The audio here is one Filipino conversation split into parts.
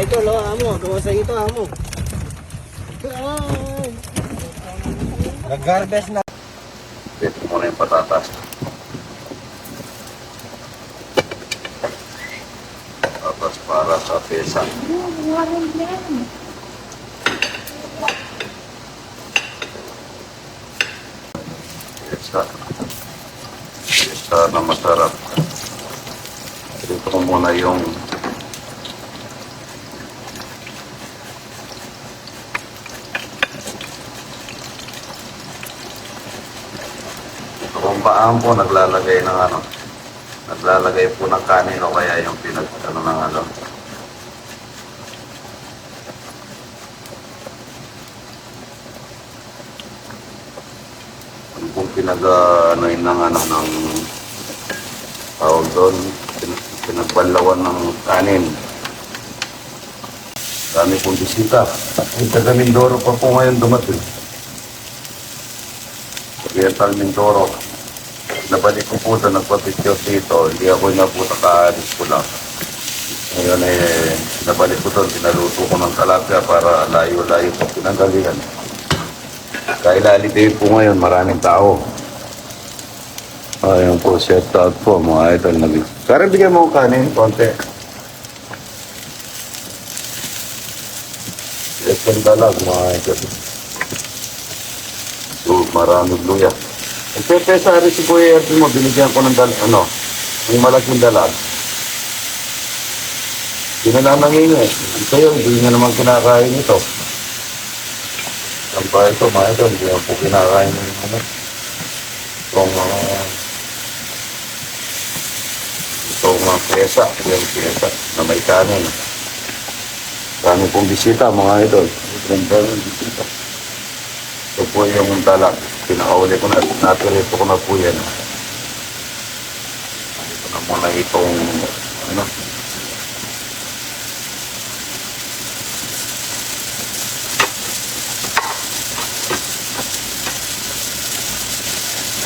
ito, lo, amo. Gawa sa ito, amo. Nag-harvest na. Ito muna yung patatas. Tapos para sa pesa. Pesa. Pesa na masarap. Dito muna yung kung paaan po naglalagay ng ano, naglalagay po ng kanin o kaya yung pinag, ano ng ano. Ano pong pinag, uh, ano yun ng ano, ng tawag doon, pin- pinagbanlawan ng kanin. Dami pong bisita. Yung taga Mindoro pa po ngayon dumating. Oriental Mindoro. Nabalik ko po doon, nagpa-picture dito. Hindi ako na po nakaalis ko lang. Ngayon eh, nabalik ko doon, pinaluto ko ng talapia para layo-layo po pinanggalingan. Dahil holiday po ngayon, maraming tao. Ayun po, shout out po mga idol. Nag- Karen, bigyan mo kanin, konti. Yes, ang dalag mga idol. So, maraming luya. Ang pepe sa ari si Kuya Erwin mo, binigyan ko ng dal, ano, yung malaking dalag. Hindi na lang nangingi. Ito yun, hindi nga naman kinakain ito. Ang ba ito, mga ito, hindi naman po kinakain ng ano. Itong mga, itong mga pesa, yung pesa na may kanin. Dami pong bisita, mga idol. Ito po yung dalag. Pinakauli ko na, natirito ko na po yan. Ito na muna itong, ano,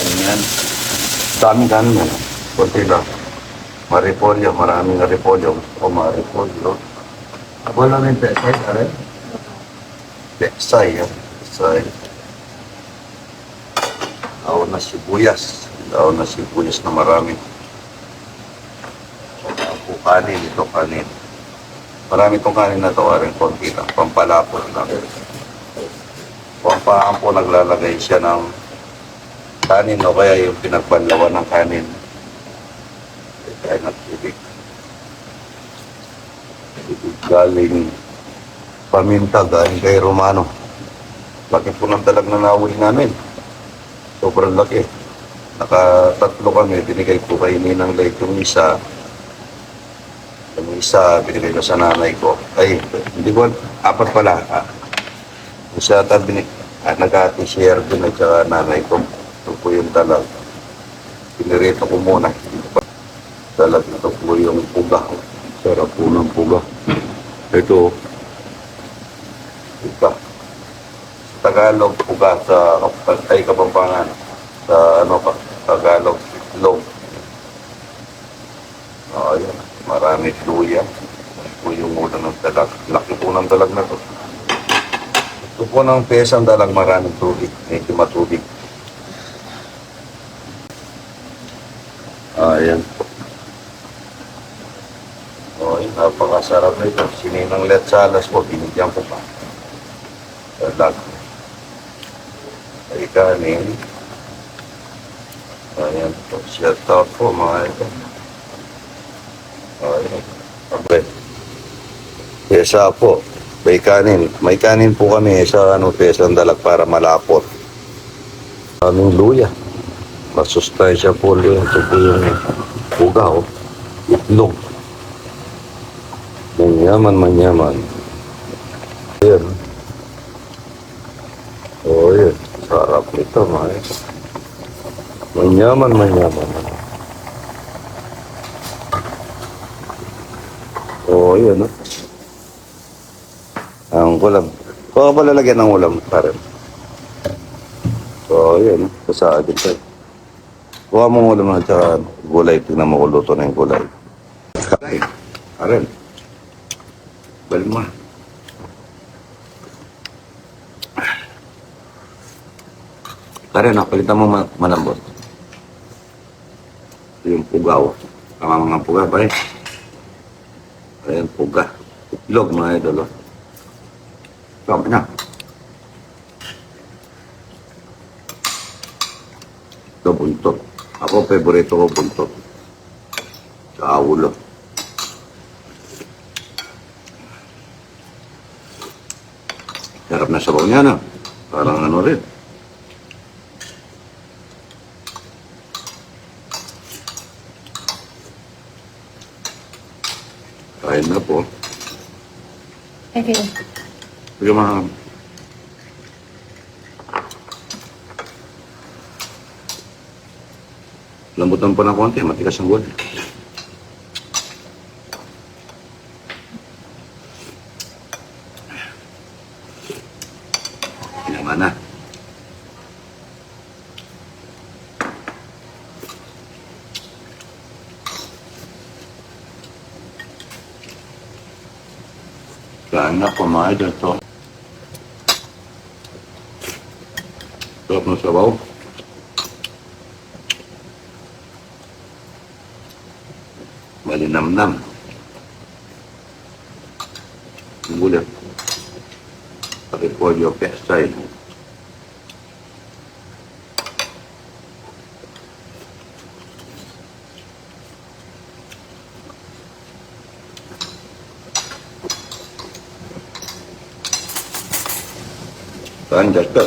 Ayan. Daming kanin yan. Kunti lang. Maripolyo, maraming maripolyo. O maripolyo. Abo lang yung pesay, kare? Pesay. Pesay. Na sibuyas. Daon na sibuyas na marami. Ako kanin, ito kanin. Marami itong kanin na to, rin konti lang. Pampalapot lang. Pampaan po naglalagay siya ng kanin o kaya yung pinagbanlawan ng kanin. Kaya ng tubig. Galing paminta, galing kay Romano. Laki po ng dalag na nauli namin. Sobrang laki. Nakatatlo kami, binigay ko kay Ninang Lake yung isa. Yung isa, binigay ko sa nanay ko. Ay, hindi ko, apat pala. Ah, isa, ta, binig, ah, nag-ati share din at saka nanay ko. Ito po yung dalag. Pinirito ko muna. Dalag ito po yung puga. Sarap po ng puga. Ito, puga. Tagalog, puga. Sa ay Kapampangan. Sa ano pa, Tagalog, itlog. Oh, yan. Marami luya. Ito yung ulo ng dalag. Laki po ng dalag na to. Ito po ng pesang dalag, maraming tubig. Medyo matubig. Ayan. Oy, napakasarap nito. Sininang letsalas po, binigyan ko pa. Dalag. Kanin. Ayan po. Shout out po mga ito. Ayan. Okay. Pesa po. May kanin. May kanin po kami sa ano, pesang dalag para malapot. Aming luya. Masustansya po yun. Ito po yung bugaw. Itlog. Manyaman, manyaman. Ayan. Oh, yan. Nito, mga Manyaman, manyaman. Oh, yan. Oh. Ang ulam. Baka ba lalagyan ng ulam, pare? So, yan. Kasaan din tayo. Kuha mo ulam na tsaka gulay. Tingnan mo kung luto na yung gulay. Kain. Karen. Balik Tara na, palitan mo ma- malambot. Ito yung pugaw. Tama mga puga pa rin. Ayan, puga. Itlog mga idol. oh. Tama na. Ito buntot. Ako, favorito ko buntot. Sa ulo. Sarap na sabaw niya, no? Parang ano rin. Kain na po. Okay. Sige mga... Lambutan pa ng konti, matigas ang gulay. Yaman na. Kain na po mga idol to. Sarap ng sabaw. Malinamnam. Ang gulat. Repolyo pestay. Saan ka? Ito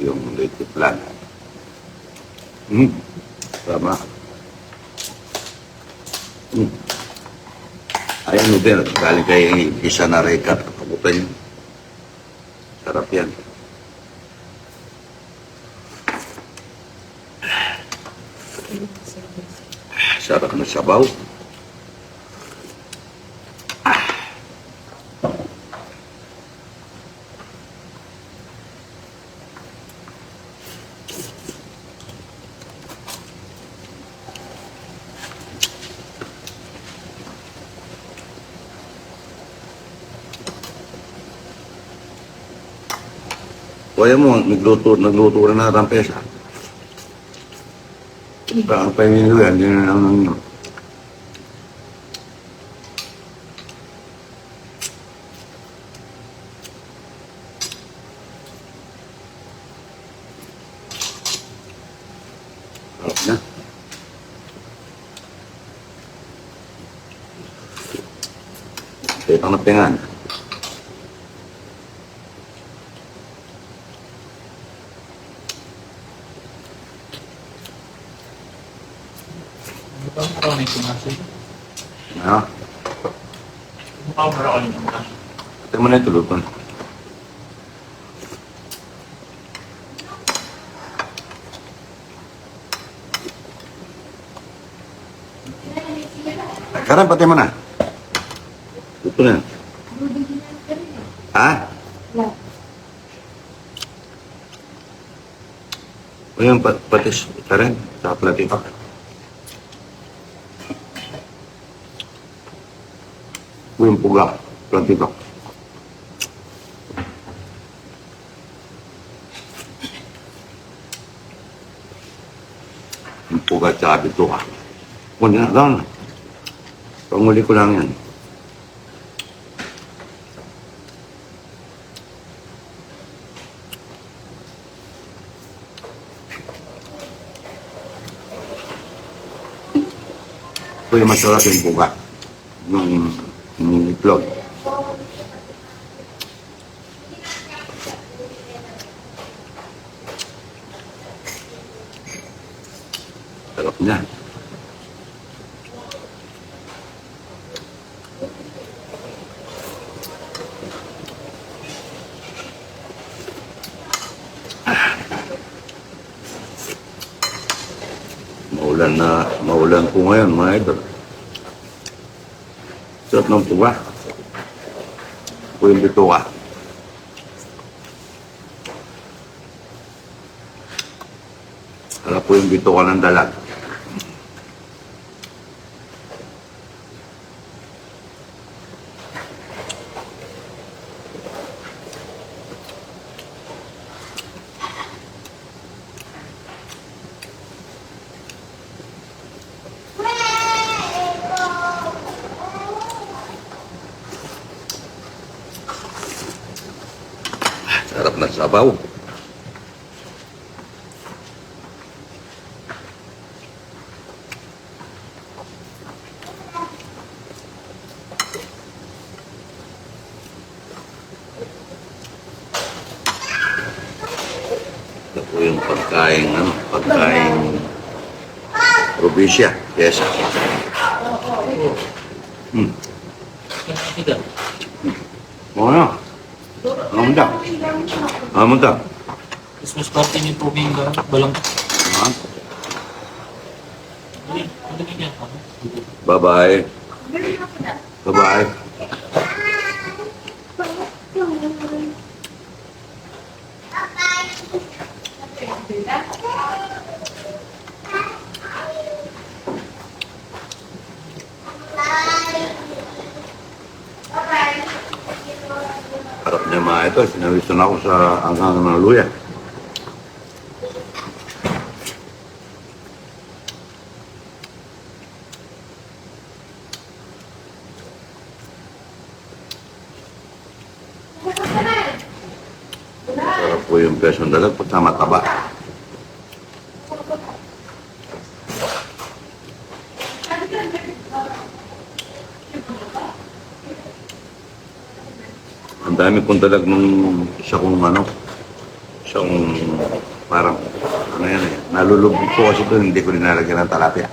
yung late plan. Hmm. Tama. Hmm. Ayan mo din, galing kay isa na rekat. Kabutan yun. Sarap yan. Sarap na sabaw. Kaya mo, nagluto, nagluto na na ng pesa. Ang pahingi yan, hindi na naman Sarap na. Petang na pengan. Mo raw may kumasi. Ha? Mukha mo raw may kumasi. Ate mo na ito, luton. Karan, pati mo na. Luto na. Ha? Pa patis. Karan, sa platito. O yung puga. Platito. Yung puga at saka bituka. Kunin na lang. Panguli ko lang yan. Ito yung masarap yung puga. Yung, yung itlog. Sarap niya. Maulan na, maulan po ngayon mga idol. Sarap ng puga. Po yung yung bituka ng dalag. Sarap na sabaw. Ito po yung pagkain, ano, pagkain probinsya. Yes. Hmm. Tidak. Oo na. Ano mo Ano mo Christmas party ni Puging ba? Balang. Ha? Bye-bye. Bye-bye. Ito, sinawisto na ako sa anghang ng luya. Sarap po yung pesong dalag pag dami kong dalag nung isa kong ano, isa kong parang, ano yan eh, nalulubog ko kasi doon, hindi ko nilalagyan ng talapia.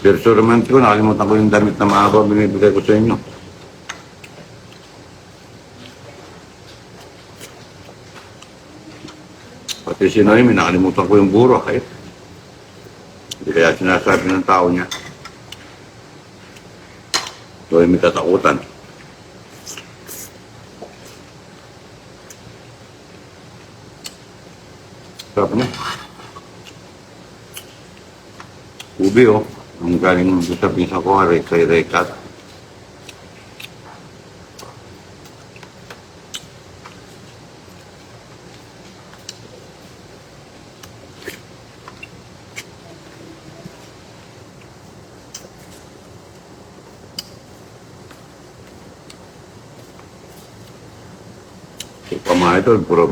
Pero so romantic ko, nakalimutan ko yung damit na mahaba binibigay ko sa inyo. Pati si Noemi, nakalimutan ko yung buro. Hindi kaya sinasabi ng tao niya. Noemi katakutan. Sarap niya. Ubi oh. Ang galing sa pinsa ko, kay Rekat. So, pamahay ito, puro